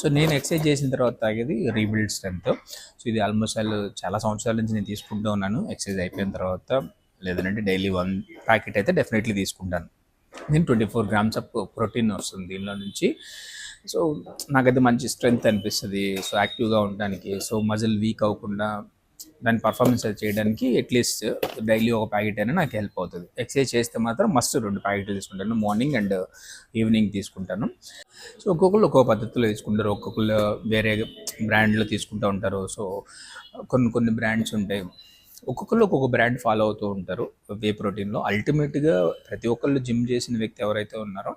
So నేను exercise చేసిన తర్వాత తాగేది రీబిల్డ్ స్ట్రెంత్ సో ఇది ఆల్మోస్ట్ ఆల్ చాలా సంవత్సరాల నుంచి నేను తీసుకుంటూ ఉన్నాను. ఎక్సర్సైజ్ అయిపోయిన తర్వాత లేదంటే డైలీ వన్ ప్యాకెట్ అయితే డెఫినెట్లీ తీసుకుంటాను. నేను twenty four grams of protein వస్తుంది దీనిలో నుంచి. సో నాకైతే మంచి స్ట్రెంగ్త్ అనిపిస్తుంది. సో యాక్టివ్గా ఉండడానికి సో మజిల్ వీక్ అవ్వకుండా దాని పర్ఫార్మెన్స్ అది చేయడానికి అట్లీస్ట్ డైలీ ఒక ప్యాకెట్ అయినా నాకు హెల్ప్ అవుతుంది. ఎక్సర్సైజ్ చేస్తే మాత్రం మస్తు రెండు ప్యాకెట్లు తీసుకుంటాను. మార్నింగ్ అండ్ ఈవినింగ్ తీసుకుంటాను. సో ఒక్కొక్కరు ఒక్కొక్క పద్ధతిలో తీసుకుంటారు. ఒక్కొక్కరు వేరే బ్రాండ్లో తీసుకుంటూ ఉంటారు. సో కొన్ని కొన్ని బ్రాండ్స్ ఉంటాయి. ఒక్కొక్కరు ఒక్కొక్క బ్రాండ్ ఫాలో అవుతూ ఉంటారు. వే ప్రోటీన్లో అల్టిమేట్గా ప్రతి ఒక్కళ్ళు జిమ్ చేసిన వ్యక్తి ఎవరైతే ఉన్నారో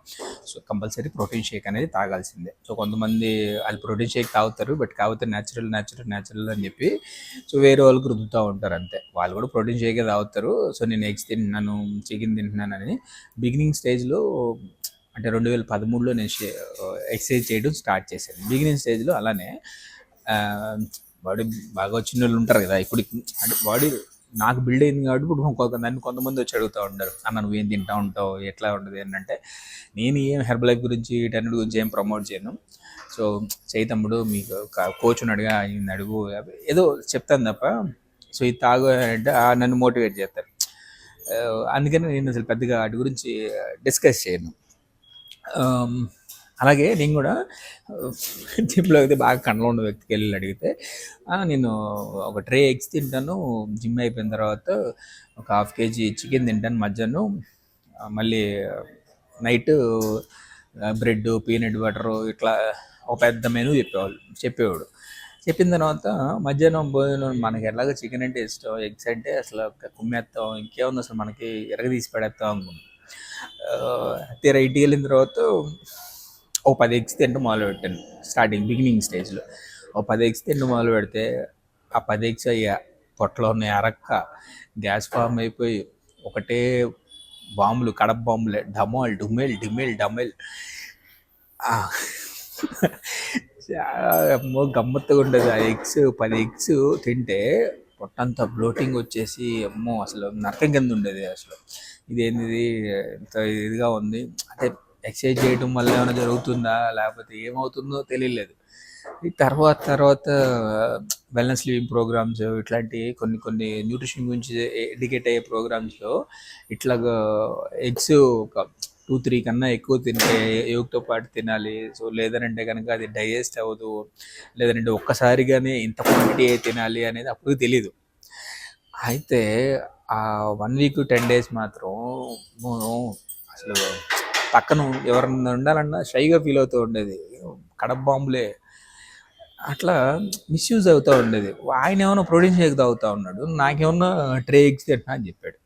సో కంపల్సరీ ప్రోటీన్ షేక్ అనేది తాగాల్సిందే. సో కొంతమంది వాళ్ళు ప్రోటీన్ షేక్ తాగుతారు బట్ కాకపోతే న్యాచురల్ న్యాచురల్ న్యాచురల్ అని చెప్పి సో వేరే వాళ్ళకి రుద్దుతూ ఉంటారు అంతే. వాళ్ళు కూడా ప్రోటీన్ షేకే తాగుతారు. సో నేను ఎగ్స్ తింటున్నాను చికెన్ తింటున్నానని బిగినింగ్ స్టేజ్లో అంటే రెండు వేల పదమూడులో నేను ఎక్సర్సైజ్ చేయడం స్టార్ట్ చేశాను. బిగినింగ్ స్టేజ్లో అలానే బాడీ బాగా వచ్చిన వాళ్ళు ఉంటారు కదా ఇప్పుడు అంటే బాడీ నాకు బిల్డ్ అయింది కాబట్టి ఇప్పుడు నన్ను కొంతమంది వచ్చి అడుగుతూ ఉంటారు. అన్న నువ్వేం తింటా ఉంటావు? ఎట్లా ఉంటుంది? ఏంటంటే నేను ఏం హెర్బల్ లైఫ్ గురించి వీటన్నిటి గురించి ఏం ప్రమోట్ చేయను. సో చైతమ్ముడు మీకు కోచ్ని అడిగా ఈయన అడుగు ఏదో చెప్తాను తప్ప సో ఇది తాగు అంటే నన్ను మోటివేట్ చేస్తారు. అందుకని నేను అసలు పెద్దగా వాటి గురించి డిస్కస్ చేయను. అలాగే నేను కూడా జిమ్లో అయితే బాగా కండలో ఉన్న వ్యక్తికి వెళ్ళి అడిగితే నేను ఒక ట్రే ఎగ్స్ తింటాను జిమ్ అయిపోయిన తర్వాత ఒక హాఫ్ కేజీ చికెన్ తింటాను మధ్యాహ్నం మళ్ళీ నైట్ బ్రెడ్ పీనట్ బటర్ ఇట్లా ఒక పెద్ద మెనూ చెప్పేవాళ్ళు చెప్పేవాడు. చెప్పిన తర్వాత మధ్యాహ్నం భోజనం మనకి ఎలాగో చికెన్ అంటే ఇష్టం ఎగ్స్ అంటే అసలు కుమ్మేస్తాం ఇంకేముంది అసలు మనకి ఎరగ తీసి పడేస్తాం అనుకున్నాం తీరా ఇంటికి వెళ్ళిన తర్వాత ఓ పది ఎగ్స్ తింటూ మొదలు పెట్టాను. స్టార్టింగ్ బిగినింగ్ స్టేజ్లో. ఓ పది ఎగ్స్ తింటూ మొదలు పెడితే ఆ పది ఎగ్స్ అయ్యా పొట్టలో ఉన్నాయి అరక్క గ్యాస్ ఫామ్ అయిపోయి ఒకటే బాంబులు కడప బాంబులే డమాల్ డుమేల్ డిమేల్ డమేల్ అమ్మో గమ్మత్తుగా ఉండేది ఆ ఎగ్స్ పది ఎగ్స్ తింటే పొట్టంతా బ్లోటింగ్ వచ్చేసి అమ్మో అసలు నరకం కింద ఉండేది అసలు. ఇదేంటిది ఇంత ఇదిగా ఉంది. అంటే ఎక్సైజ్ చేయడం వల్ల ఏమైనా జరుగుతుందా? లేకపోతే ఏమవుతుందో తెలియలేదు. ఈ తర్వాత తర్వాత వెల్నెస్ లివింగ్ ప్రోగ్రామ్స్ ఇట్లాంటి కొన్ని కొన్ని న్యూట్రిషన్ గురించి ఎడ్యుకేట్ అయ్యే ప్రోగ్రామ్స్లో ఇట్లా ఎగ్స్ ఒక టూ త్రీ కన్నా ఎక్కువ తింటే యోగతో పాటు తినాలి. సో లేదనంటే కనుక అది డైజెస్ట్ అవ్వదు. లేదంటే ఒక్కసారిగానే ఇంత క్వాంటిటీ తినాలి అనేది అప్పుడు తెలీదు. అయితే ఆ వన్ వీక్ టెన్ డేస్ మాత్రం అసలు పక్కన ఎవరన్నా ఉండాలన్నా షైగా ఫీల్ అవుతూ ఉండేది. కడప బాంబులే. అట్లా మిస్యూజ్ అవుతూ ఉండేది. ఆయన ఏమైనా ప్రోటీన్ షేక్ తాగుతూ ఉన్నాడు. నాకేమన్నా ట్రే ఎగ్స్ తింటున్నా అని చెప్పాడు.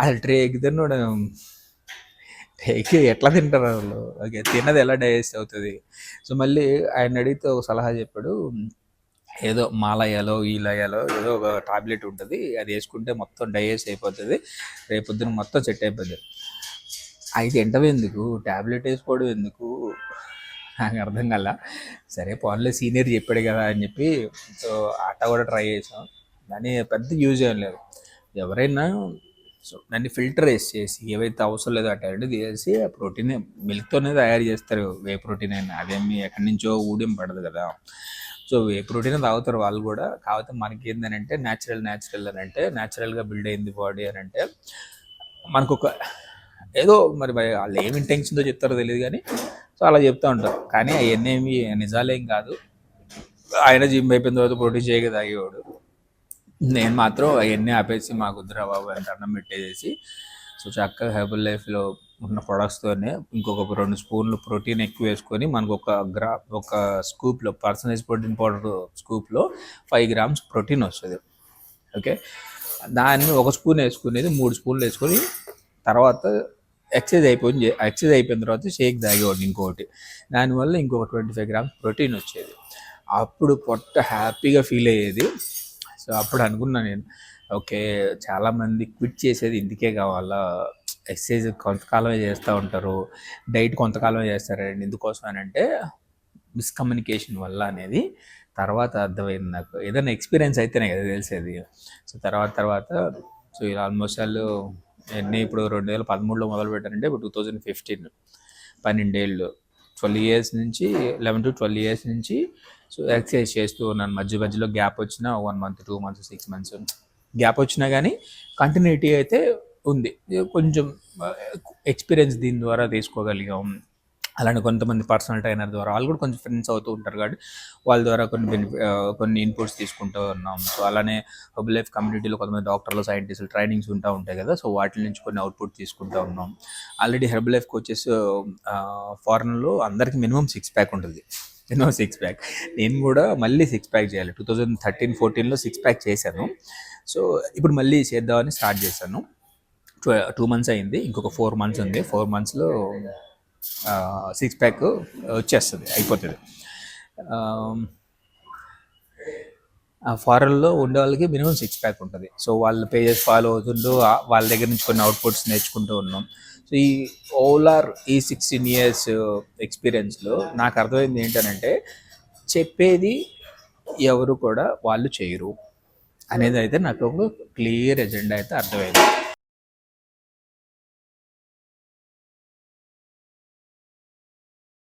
అసలు ట్రే ఎగ్ తిన్నాడు ఎగ్ ఎట్లా తింటారు వాళ్ళు? ఓకే తిన్నది ఎలా డైజెస్ట్ అవుతుంది? సో మళ్ళీ ఆయన అడిగితే ఒక సలహా చెప్పాడు. ఏదో మాలయాలో ఈలయాలో ఏదో ఒక టాబ్లెట్ ఉంటుంది. అది వేసుకుంటే మొత్తం డైజెస్ట్ అయిపోతుంది. రేపొద్దున మొత్తం సెట్ అయిపోతుంది. అయితే ఎంటవి ఎందుకు? టాబ్లెట్ వేసుకోవడం ఎందుకు? నాకు అర్థం కల. సరే పోన్లే సీనియర్ చెప్పాడు కదా అని చెప్పి సో ఆట కూడా ట్రై చేసాం. దాన్ని పెద్ద యూజ్ ఏం లేదు. ఎవరైనా సో దాన్ని ఫిల్టర్ వేసి చేసి ఏవైతే అవసరం లేదో అటు తీసేసి ఆ ప్రోటీన్ మిల్క్తోనే తయారు చేస్తారు. వే ప్రోటీన్ అయినా అదేమి ఎక్కడి నుంచో ఊడిం పడదు కదా. సో వే ప్రోటీన్ తాగుతారు వాళ్ళు కూడా. కాకపోతే మనకి ఏంటంటే న్యాచురల్ న్యాచురల్ అని అంటే న్యాచురల్గా బిల్డ్ అయింది బాడీ అని అంటే మనకు ఒక ఏదో మరి మరి వాళ్ళు ఏమి ఇంటెన్షన్తో చెప్తారో తెలియదు కానీ సో అలా చెప్తూ ఉంటారు. కానీ అవన్నీ ఏమి నిజాలేం కాదు. ఆయన జిమ్ అయిపోయిన తర్వాత ప్రోటీన్ చేయక తాగేవాడు. నేను మాత్రం అవన్నీ ఆపేసి మా కుదురా బాబు అని అన్నం పెట్టేసేసి సో చక్కగా హెర్బల్ లైఫ్లో ఉన్న ప్రొడక్ట్స్తోనే ఇంకొక రెండు స్పూన్లు ప్రోటీన్ ఎక్కువ వేసుకొని మనకు ఒక గ్రా ఒక స్కూప్లో పర్సనైజ్ ప్రోటీన్ పౌడర్ స్కూప్లో ఫైవ్ గ్రామ్స్ ప్రోటీన్ వస్తుంది. ఓకే దాన్ని ఒక స్పూన్ వేసుకునేది మూడు స్పూన్లు వేసుకొని తర్వాత ఎక్సర్సైజ్ అయిపోయింది ఎక్సర్సైజ్ అయిపోయిన తర్వాత షేక్ తాగేవాడిని ఇంకొకటి. దానివల్ల ఇంకొక ట్వంటీ ఫైవ్ గ్రామ్స్ ప్రోటీన్ వచ్చేది. అప్పుడు పొట్ట హ్యాపీగా ఫీల్ అయ్యేది. సో అప్పుడు అనుకున్నా నేను ఓకే చాలామంది క్విట్ చేసేది ఇందుకే కావాలా? ఎక్సర్సైజ్ కొంతకాలమే చేస్తూ ఉంటారు. డైట్ కొంతకాలమే చేస్తారండి ఎందుకోసం అని అంటే మిస్కమ్యూనికేషన్ వల్ల అనేది తర్వాత అర్థమైంది నాకు. ఏదైనా ఎక్స్పీరియన్స్ అయితేనే కదా తెలిసేది. సో తర్వాత తర్వాత సో ఇలా ఆల్మోస్ట్ వాళ్ళు ఎన్ని ఇప్పుడు రెండు వేల పదమూడులో మొదలు పెట్టారంటే ఇప్పుడు టూ థౌజండ్ ఫిఫ్టీన్ పన్నెండేళ్ళు. ట్వెల్వ్ ఇయర్స్ నుంచి లెవెన్ టు ట్వెల్వ్ ఇయర్స్ నుంచి సో ఎక్సర్సైజ్ చేస్తూ ఉన్నాను. మధ్య మధ్యలో గ్యాప్ వచ్చిన one month two months six months gap వచ్చినా కానీ కంటిన్యూటీ అయితే ఉంది. కొంచెం ఎక్స్పీరియన్స్ దీని ద్వారా తీసుకోగలిగాం. అలానే కొంతమంది పర్సనల్ ట్రైనర్ ద్వారా వాళ్ళు కూడా కొంచెం ఫ్రెండ్స్ అవుతూ ఉంటారు కాబట్టి వాళ్ళ ద్వారా కొన్ని బెనిఫి కొన్ని ఇన్పుట్స్ తీసుకుంటూ ఉన్నాం. సో అలానే హబ్ లైఫ్ కమ్యూనిటీలో కొంతమంది డాక్టర్లు సైంటిస్టులు ట్రైనింగ్స్ ఉంటా ఉంటాయి కదా సో వాటి నుంచి కొన్ని అవుట్పుట్ తీసుకుంటూ ఉన్నాం. ఆల్రెడీ హెర్బల్ లైఫ్ కోచెస్ ఫారెన్లో అందరికి మినిమం సిక్స్ ప్యాక్ ఉంటుంది. Minimum six pack. నేను కూడా మళ్ళీ సిక్స్ ప్యాక్ చేయాలి. టూ థౌజండ్ థర్టీన్ ఫోర్టీన్లో సిక్స్ ప్యాక్ చేశాను. సో ఇప్పుడు మళ్ళీ చేద్దామని స్టార్ట్ చేశాను. టూ మంత్స్ అయింది. ఇంకొక ఫోర్ మంత్స్ ఉంది. ఫోర్ మంత్స్లో సిక్స్ ప్యాక్ వచ్చేస్తుంది అయిపోతుంది. ఆ ఫారెన్లో ఉండే వాళ్ళకి మినిమం సిక్స్ ప్యాక్ ఉంటుంది. సో వాళ్ళ పేజెస్ ఫాలో అవుతుంటూ వాళ్ళ దగ్గర నుంచి కొన్ని అవుట్పుట్స్ నేర్చుకుంటూ ఉన్నాం. సో ఈ ఓలార్ ఈ సిక్స్టీన్ ఇయర్స్ ఎక్స్పీరియన్స్లో నాకు అర్థమైంది ఏంటనంటే చెప్పేది ఎవరు కూడా వాళ్ళు చేయరు. అనేది అయితే నాకు ఒక క్లియర్ ఎజెండా అయితే అర్థమైంది.